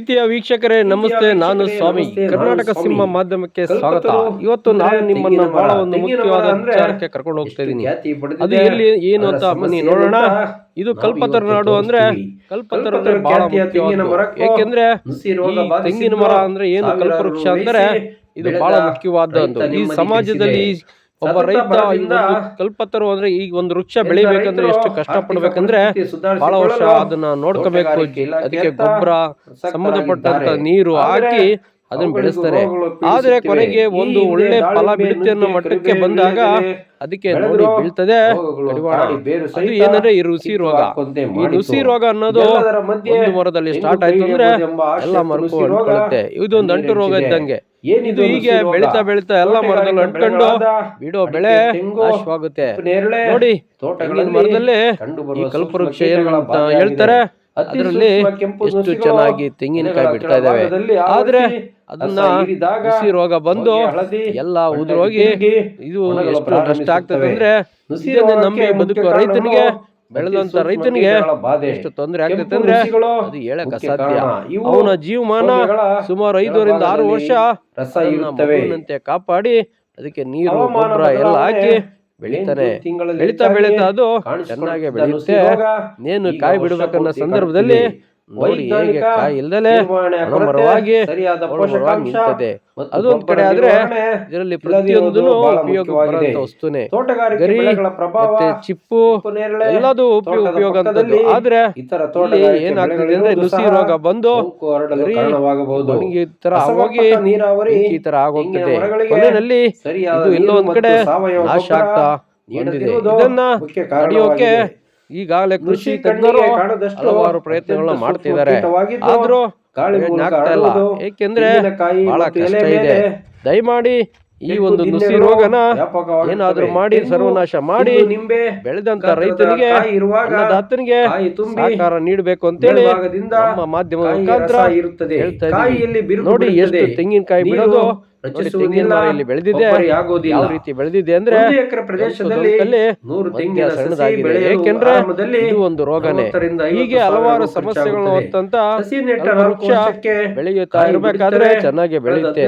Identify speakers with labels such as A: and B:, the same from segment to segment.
A: ಪ್ರೀತಿಯ ವೀಕ್ಷಕರೇ ನಮಸ್ತೆ ನಾನು ಸ್ವಾಮಿ. ಕರ್ನಾಟಕ. ಸಿಂಹ ಮಾಧ್ಯಮಕ್ಕೆ ಸ್ವಾಗತ. ಇವತ್ತು ನಾನು ನಿಮ್ಮನ್ನ ಬಹಳ ಒಂದು ಮುಖ್ಯವಾದ ವಿಚಾರಕ್ಕೆ ಕರ್ಕೊಂಡು ಹೋಗ್ತಾ ಇದ್ದೀನಿ. ಅದು ಎಲ್ಲಿ ಏನು ಅಂತ ಬನ್ನಿ ನೋಡೋಣ. ಇದು ಕಲ್ಪತರ ನಾಡು ಅಂದ್ರೆ ಕಲ್ಪತರ ಅಂದ್ರೆ ಬಹಳ
B: ಯಾಕೆಂದ್ರೆ ತೆಂಗಿನ
A: ಮರ ಅಂದ್ರೆ ಏನು ಕಲ್ಪವೃಕ್ಷ ಅಂದ್ರೆ ಇದು ಬಹಳ ಮುಖ್ಯವಾದದ್ದು
B: ರೈತ
A: ಈ ಸಮಾಜದಲ್ಲಿ. ಒಬ್ಬ ರೈತ ಕಲ್ಪತರು ಅಂದ್ರೆ ಈ ಒಂದು ವೃಕ್ಷ ಬೆಳಿಬೇಕಂದ್ರೆ ಎಷ್ಟು
B: ಕಷ್ಟ ಪಡ್ಬೇಕಂದ್ರೆ
A: ಬಹಳ ವರ್ಷ ಅದನ್ನ ನೋಡ್ಕೋಬೇಕು ಅದಕ್ಕೆ ಗೊಬ್ಬರ. ಸಂಬಂಧಪಟ್ಟಂತ ನೀರು ಹಾಕಿ ಅದನ್ನ ಬೆಳೆಸ್ತಾರೆ. ಆದರೆ ಕೊನೆಗೆ ಒಂದು ಒಳ್ಳೆ ಫಲ ಬಿಡುತ್ತೆ ಅನ್ನೋ ಮಟ್ಟಕ್ಕೆ ಬಂದಾಗ ಅದಕ್ಕೆ ನೋಡಿ ಬೀಳ್ತದೆ. ಅದು ಏನಂದ್ರೆ ಈ ರುಸಿ ರೋಗ. ಈ. ರುಸಿ ರೋಗ ಅನ್ನೋದು ಒಂದು ಮರದಲ್ಲಿ ಸ್ಟಾರ್ಟ್ ಆಯ್ತು ಅಂದ್ರೆ ಎಲ್ಲ ಮರಕ್ಕೂ ಅಂಟ್ಕೊಳ್ಳುತ್ತೆ ಇದು ಒಂದು ಅಂಟು ರೋಗ ಇದ್ದಂಗೆ. ಇದು ಹೀಗೆ ಬೆಳಿತಾ ಬೆಳಿತಾ ಎಲ್ಲ ಮರದಲ್ಲಿ ಅಂಟ್ಕೊಂಡು ಬಿಡೋ ಬೆಳೆ ನಾಶವಾಗುತ್ತೆ. ನೋಡಿ ಮರದಲ್ಲಿ ಈ ಕಲ್ಪವೃಕ್ಷ ಅಂತ ಹೇಳ್ತಾರೆ. ಅದರಲ್ಲಿ ಎಷ್ಟು ಚೆನ್ನಾಗಿ ತೆಂಗಿನಕಾಯಿ ಬಿಡ್ತಾ ಇದಾವೆ ಆದ್ರೆ ಅದನ್ನ ನುಸಿ ರೋಗ ಬಂದು ಎಲ್ಲ ಉದುರೋಗಿ ಇದು ಎಷ್ಟು ನಷ್ಟ ಆಗ್ತದೆ ಅಂದ್ರೆ
B: ನುಸಿ
A: ಇದನ್ನೇ
B: ರೋಗಕ್ಕೆ
A: ನಂಬಿ ಬದುಕುವ ರೈತನಿಗೆ ಬೆಳೆದಂತ ರೈತನಿಗೆ ಎಷ್ಟು ತೊಂದರೆ
B: ಆಗ್ತೈತೆ
A: ಅಂದ್ರೆ ಅದು ಹೇಳಕ್ ಅಸಾಧ್ಯ. ಅವನ ಜೀವಮಾನ ಸುಮಾರು ಐದರಿಂದ ಆರು ವರ್ಷ
B: ರಸ
A: ಕಾಪಾಡಿ ಅದಕ್ಕೆ ನೀರು ಗೊಬ್ಬರ ಎಲ್ಲ ಹಾಕಿ ಬೆಳಿತಾನೆ
B: ತಿಂಗಳಲ್ಲಿ
A: ಬೆಳೀತಾ ಬೆಳೀತಾ ಅದು ಚೆನ್ನಾಗಿ ಬೆಳೆಯುತ್ತೆ. ನೇನು ಕಾಯಿ ಬಿಡಬೇಕನ್ನೋ ಸಂದರ್ಭದಲ್ಲಿ
B: ವೈಜ್ಞಾನಿಕ ಸರಿಯಾದ ಪೋಷಕಾಂಶ
A: ಕಡೆ ಆದ್ರೆ ಇದರಲ್ಲಿ
B: ಮುಖ್ಯವಾಗಿದೆ. ತೋಟಗಾರಿಕೆ ಬೆಳೆಗಳ ಪ್ರಭಾವ
A: ಚಿಪ್ಪು ಎಲ್ಲದು ಉಪಯೋಗ ಆದ್ರೆ
B: ಇತರ ತೋಟಗಾರಿಕೆ
A: ಏನಾಗ್ತದೆ ಅಂದ್ರೆ ನುಸಿ ರೋಗ ಬಂದು
B: ಕಾರಣವಾಗಬಹುದು.
A: ಒಣಗಿ ತರ ಹೋಗಿ
B: ನೀರಾವರಿ
A: ಈ ತರ ಆಗೋಗ್ತದೆ. ಕೊನೆಯಲ್ಲಿ ಇದು ಎಲ್ಲೋ ಒಂದ್ ಕಡೆ ನಾಶ ಆಗ್ತಾ ಇದನ್ನ
B: ಮುಖ್ಯ ಕಾರಣವಾಗಿದೆ.
A: ಈಗಾಗಲೇ ಕೃಷಿ ತಜ್ಞರು ಹಲವಾರು ಪ್ರಯತ್ನಗಳನ್ನ ಮಾಡ್ತಿದ್ದಾರೆ ಆದ್ರೂ ಆಗ್ತಾ ಇಲ್ಲ ಏಕೆಂದ್ರೆ ಬಹಳ ಕಷ್ಟ ಇದೆ ದಯಮಾಡಿ ಈ ಒಂದು ನುಸಿ ರೋಗನ. ಏನಾದ್ರೂ ಮಾಡಿ ಸರ್ವನಾಶ ಮಾಡಿ
B: ನಿಂಬೆ
A: ಬೆಳೆದಂತ ರೈತನಿಗೆ ಅನ್ನದಾತನಿಗೆ
B: ತುಂಬಿ
A: ಸಹಕಾರ ನೀಡಬೇಕು ಅಂತೇಳಿ ನಮ್ಮ ಮಾಧ್ಯಮದ
B: ಕಾಯಿಯ
A: ಮುಖಾಂತರ. ಹೇಳ್ತಾ ನೋಡಿ. ಎಷ್ಟು ತೆಂಗಿನಕಾಯಿ ಬಿಡೋದು
B: ರಚಿಸುವುದಿಲ್ಲ,
A: ಇಲ್ಲಿ ಬೆಳೆದಿದೆ. ಯಾವ ರೀತಿ ಬೆಳೆದಿದೆ ಅಂದ್ರೆ
B: ಎಕರೆ ಪ್ರದೇಶದಲ್ಲಿ ನೂರು ತೆಂಗಿನ
A: ಸಣ್ಣದಾಗಿದೆ ಏಕೆಂದ್ರೆ ಇದು ಒಂದು ರೋಗನೇ ಹೀಗೆ ಹಲವಾರು
B: ಸಮಸ್ಯೆಗಳು.
A: ಹೊತ್ತಂತ
B: ನಾಲ್ಕು
A: ಬೆಳೆಯುತ್ತಾ ಇರಬೇಕಾದ್ರೆ ಚೆನ್ನಾಗಿ ಬೆಳೆಯುತ್ತೆ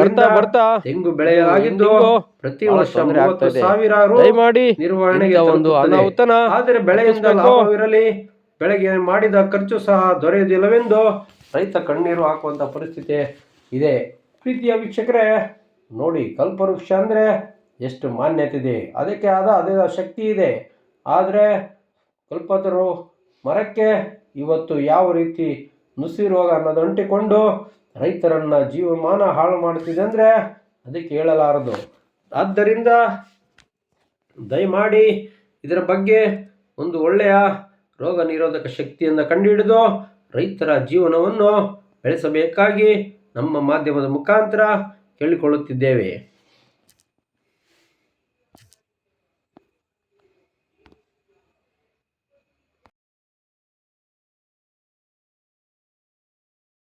A: ಬರ್ತಾ ಬರ್ತಾ
B: ತೆಂಗು ಬೆಳೆಯಲಾಗಿದ್ದು ಪ್ರತಿ ವರ್ಷ
A: ತೊಂದರೆ
B: ಮೂವತ್ತು
A: ಆಗ್ತಾ ಇದೆ.
B: ಸಾವಿರ ರು
A: ದಯಮಾಡಿ
B: ನಿರ್ವಹಣೆಗೆ
A: ಒಂದು. ಅನಾಹುತನ
B: ಆದರೆ ಬೆಳೆಯಿಂದ. ಲಾಭವಿರಲಿ ಬೆಳೆಗೆ ಮಾಡಿದ ಖರ್ಚು ಸಹ ದೊರೆಯುವುದಿಲ್ಲವೆಂದು ರೈತ ಕಣ್ಣೀರು ಹಾಕುವಂತ ಪರಿಸ್ಥಿತಿ ಇದೆ ಪ್ರೀತಿಯ ವೀಕ್ಷಕರೇ, ನೋಡಿ ಕಲ್ಪವೃಕ್ಷ ಅಂದರೆ ಎಷ್ಟು ಮಾನ್ಯತೆ ಇದೆ. ಅದಕ್ಕೆ ಆದ ಅದೇ ಶಕ್ತಿ ಇದೆ. ಆದರೆ ಕಲ್ಪತರು ಮರಕ್ಕೆ ಇವತ್ತು ಯಾವ ರೀತಿ ನುಸಿ ರೋಗ ಅನ್ನೋದು ಅಂಟಿಕೊಂಡು ರೈತರನ್ನು ಜೀವಮಾನ ಹಾಳು ಮಾಡ್ತಿದೆ ಅಂದರೆ ಅದಕ್ಕೆ ಹೇಳಲಾರದು. ಆದ್ದರಿಂದ ದಯಮಾಡಿ ಇದರ ಬಗ್ಗೆ ಒಂದು ಒಳ್ಳೆಯ ರೋಗ ನಿರೋಧಕ ಶಕ್ತಿಯನ್ನು ಕಂಡುಹಿಡಿದು ರೈತರ ಜೀವನವನ್ನು ಬೆಳೆಸಬೇಕಾಗಿ ನಮ್ಮ ಮಾಧ್ಯಮದ ಮುಖಾಂತರ ಕೇಳಿಕೊಳ್ಳುತ್ತಿದ್ದೇವೆ.